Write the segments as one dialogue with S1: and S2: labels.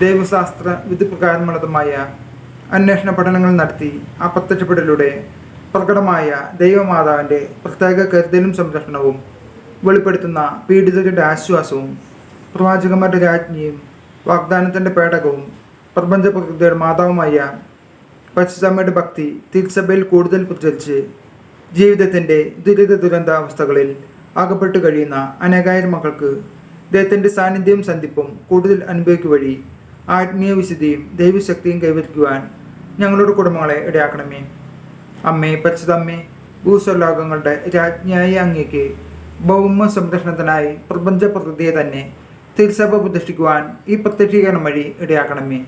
S1: ദൈവശാസ്ത്ര വിധിപ്രകാരമുള്ളതുമായ അന്വേഷണ പഠനങ്ങൾ നടത്തി ആ പ്രത്യക്ഷപ്പെടലിലൂടെ പ്രകടമായ ദൈവമാതാവിന്റെ പ്രത്യേക കരുതലും സംരക്ഷണവും വെളിപ്പെടുത്തുന്ന പീഡിതരുടെ ആശ്വാസവും പ്രവാചകന്മാരുടെ രാജ്ഞിയും വാഗ്ദാനത്തിന്റെ പേടകവും പ്രപഞ്ച പ്രകൃതിയുടെ മാതാവുമായ പശുസമ്മയുടെ ഭക്തി തിരുസഭയിൽ കൂടുതൽ പ്രചരിച്ച് ജീവിതത്തിന്റെ ദുരിത ദുരന്താവസ്ഥകളിൽ അകപ്പെട്ടു കഴിയുന്ന അനേകായിരം മക്കൾക്ക് ദൈവത്തിന്റെ സാന്നിധ്യവും സന്ധിപ്പും കൂടുതൽ അനുഭവിക്കുക വഴി ആത്മീയ വിശുദ്ധിയും ദൈവശക്തിയും കൈവരിക്കുവാൻ ഞങ്ങളുടെ കുടുംബങ്ങളെ ഇടയാക്കണമേ. അമ്മേ പരിശുദ്ധമ്മേ ഭൂസ്വലോകങ്ങളുടെ രാജ്ഞിയായ അങ്ങേക്ക് ഭൗമ സംരക്ഷണത്തിനായി പ്രപഞ്ച പ്രകൃതിയെ തന്നെ തിരുസഭ പ്രതിഷ്ഠിക്കുവാൻ ഈ പ്രത്യക്ഷീകരണം വഴി ഇടയാക്കണമേ.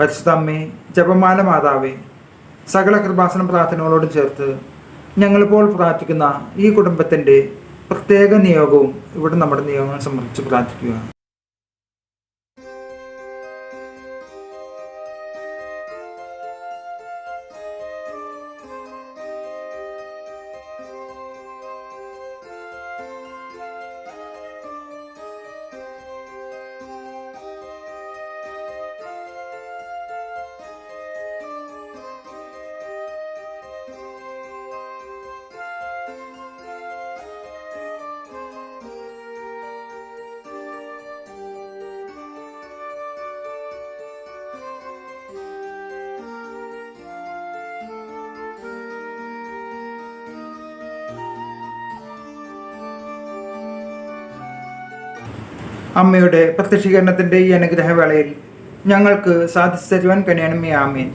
S1: പരിശുദ്ധമ്മേ ജപമാല മാതാവേ സകല കൃപാസന പ്രാർത്ഥനകളോട് ചേർത്ത് ഞങ്ങളിപ്പോൾ പ്രാർത്ഥിക്കുന്ന ഈ കുടുംബത്തിന്റെ പ്രത്യേക നിയോഗവും ഇവിടെ നമ്മുടെ നിയോഗങ്ങൾ സംബന്ധിച്ച് പ്രാർത്ഥിക്കുക. അമ്മയുടെ പ്രത്യക്ഷീകരണത്തിന്റെ ഈ അനുഗ്രഹവേളയിൽ ഞങ്ങൾക്ക് സാധിച്ചു തരുവാൻ കഴിയണമേ ആമേൻ.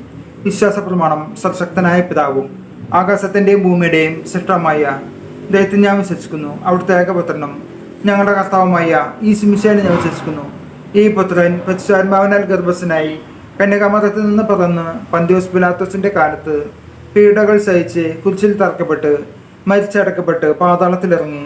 S1: വിശ്വാസ പ്രമാണം സർശക്തനായ പിതാവും ആകാശത്തിന്റെയും ഭൂമിയുടെയും സൃഷ്ടമായ ദൈവത്തിൽ ഞാൻ വിശ്വസിക്കുന്നു. അവിടുത്തെ ഏകപുത്രനും ഞങ്ങളുടെ കർത്താവുമായ ഈ സുമിശേനെ ഞാൻ വിശ്വസിക്കുന്നു. ഈ പുത്രൻ പരിശുദ്ധാത്മാവിനാൽ ഗർഭസ്ഥനായി കന്യകാമതത്തിൽ നിന്ന് പിറന്ന് പന്തിയോസ് പിലാത്തോസിന്റെ കാലത്ത് പീഡകൾ സഹിച്ച് കുരിശിൽ തറക്കപ്പെട്ട് മരിച്ചടക്കപ്പെട്ട് പാതാളത്തിലിറങ്ങി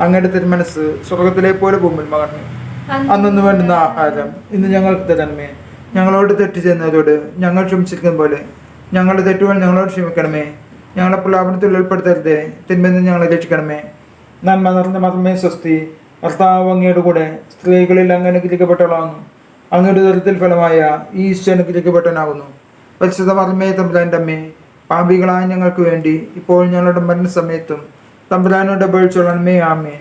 S1: അങ്ങയുടെ തിരുമനസ് സ്വർഗത്തിലെ പോലെ ഭൂമിൽ മകർന്നു അന്നൊന്ന് വേണ്ടുന്ന ആഹാരം. ഇന്ന് ഞങ്ങൾക്ക് തരണമേ. ഞങ്ങളോട് തെറ്റ് ചെയ്യുന്നവരോട് ഞങ്ങൾ ക്ഷമിച്ചിരിക്കുന്ന പോലെ. ഞങ്ങളുടെ തെറ്റുകൾ ഞങ്ങളോട് ക്ഷമിക്കണമേ. ഞങ്ങളെ പ്രലാപനത്തിൽ ഉൾപ്പെടുത്തരുതേ. തിന്മെന്ന് ഞങ്ങളെ രക്ഷിക്കണമേ. നന്മ നിറഞ്ഞ മതമേ സ്വസ്തി. ഭർത്താവ് അങ്ങയുടെ കൂടെ സ്ത്രീകളിൽ അങ്ങനെ ഗ്രഹിക്കപ്പെട്ടവളാകുന്നു അങ്ങയുടെ ദുരിതത്തിൽ ഫലമായ ഈ ഗ്രഹിക്കപ്പെട്ടവനാകുന്നു അനുഗ്രഹിക്കപ്പെട്ടവനാകുന്നു. പരിശുദ്ധ മർമ്മേ തമ്പുരാന്റെ അമ്മേ പാപികളായ ഞങ്ങൾക്ക് വേണ്ടി ഇപ്പോൾ ഞങ്ങളുടെ മരണസമയത്തും തമ്പുരാനോട് അപേക്ഷിച്ചോളണമേ ആമേ